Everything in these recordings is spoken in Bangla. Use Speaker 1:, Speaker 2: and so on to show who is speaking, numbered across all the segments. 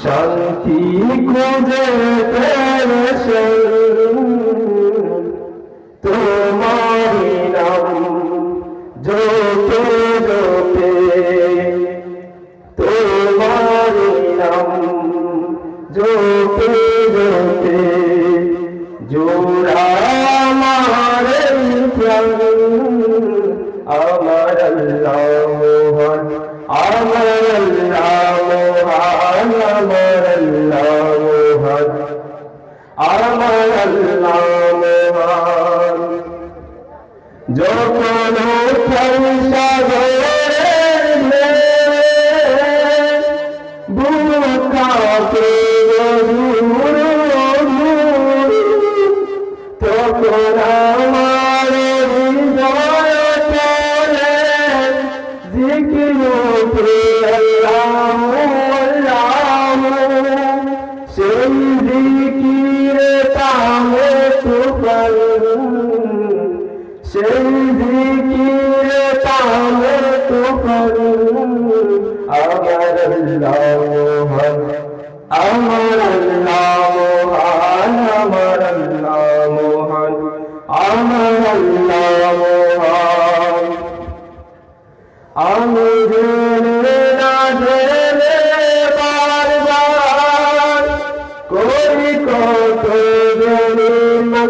Speaker 1: শান্তি খুঁজে তোমার নাম জোতে জোতে তোমার নাম জোতে আমার আল্লাহ মোহন আমার আল্লাহ মোহন আমার আল্লাহ মোহন আমার আল্লাহ মোহন যখন পয়সা বুকাতে আল্লাহ, সেই জিকিরে তাহে তুফান সেই জিকিরে তাহে তুফান আমার আল্লাহ আমার আল্লাহ আমার আল্লাহ আমার আল্লাহ মোহন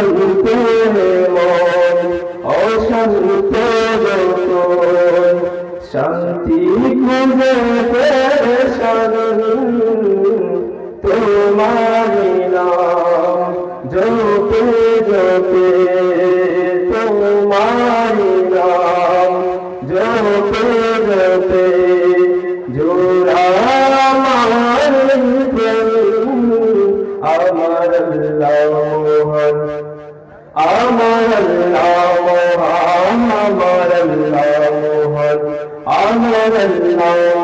Speaker 1: অশান্তিতে মন অশান্তিতে যতন শান্তি খুঁজে তোমার নাম জপে জপে তোমার নাম জপে জপে জোড়া আমার আমার আল্লাহ আমার আল্লাহ আমার আল্লাহ আমার আল্লাহ